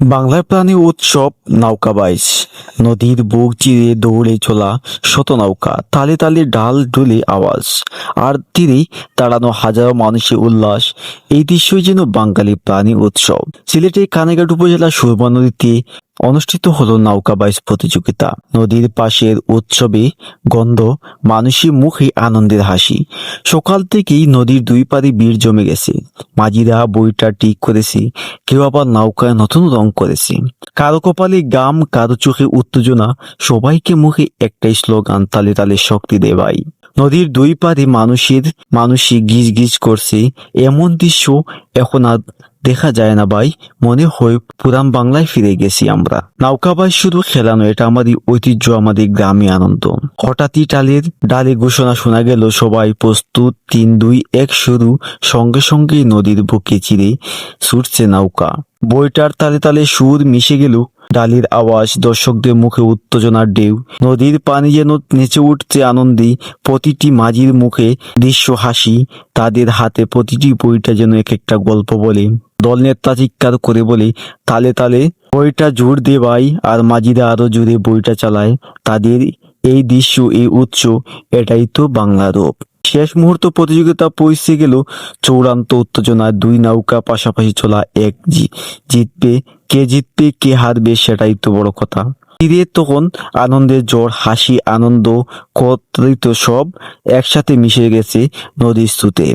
বাংলার প্রাণী উৎসব নৌকা বাইশ। নদীর বুক চিরে দৌড়ে চলা শত নৌকা, তালে তালে ডাল ডুলে আওয়াজ। আর তীরে দাঁড়ানো হাজারো মানুষের উল্লাস, এই দৃশ্যই যেন বাঙালি প্রাণী উৎসব। সিলেটের কানেঘাট উপজেলা সুরমা নদীতে অনুষ্ঠিত হলো নৌকা বাইচ প্রতিযোগিতা। নদীর পাশের উৎসবে গন্ধ মানুষের মুখে আনন্দের হাসি। সকাল থেকেই নদীর দুই পারে বীর জমে গেছে। মাঝিরা বইটা ঠিক করেছে, কেউ আবার নৌকায় নতুন রং করেছে। কারও কপালে গাম, কারও চোখে উত্তেজনা, সবাইকে মুখে একটাই স্লোগান, তালে তালে শক্তি দে ভাই নদীর দুই পারে মানুষের মানুষই গিজ গিজ করছে, এমন দৃশ্য এখন আর দেখা যায় না ভাই, মনে হয় পুরান বাংলায় ফিরে গেছি আমরা। নৌকা ভাই, শুধু খেলানো এটা আমাদের ঐতিহ্য আমাদের গ্রামে আনন্দ। হঠাৎই টালের ডালে ঘোষণা শোনা গেল, সবাই প্রস্তুত, তিন, দুই, এক, শুরু। সঙ্গে সঙ্গে নদীর বুকে চিরে ছুটছে নৌকা। বইটার তালে তালে সুর মিশে গেল ডালির আওয়াজ, দর্শকদের মুখে উত্তেজনার ঢেউ। নদীর পানি যেন নেচে উঠছে আনন্দে, প্রতিটি মাঝির মুখে দৃশ্য হাসি, তাদের হাতে প্রতিটি বইটা যেন এক একটা গল্প বলে। দল নেতা চিৎকার করে বলে, তালে তালে, বইটা জোর দে ভাই, আর মাঝিরা আরও জোরে বইটা চালায়। তাদের এই দৃশ্য, এই উৎস, এটাই তো বাংলা রূপ। শেষ মুহূর্ত প্রতিযোগিতা পৌঁছে গেল চূড়ান্ত উত্তেজনায় দুই নৌকা পাশাপাশি চলা এক জি- জিতবে কে জিতবে, কে হারবে সেটাই তো বড় কথা। তীরে তখন আনন্দের জ্বর হাসি, আনন্দ কতৃত সব একসাথে মিশে গেছে নদীর স্রোতে।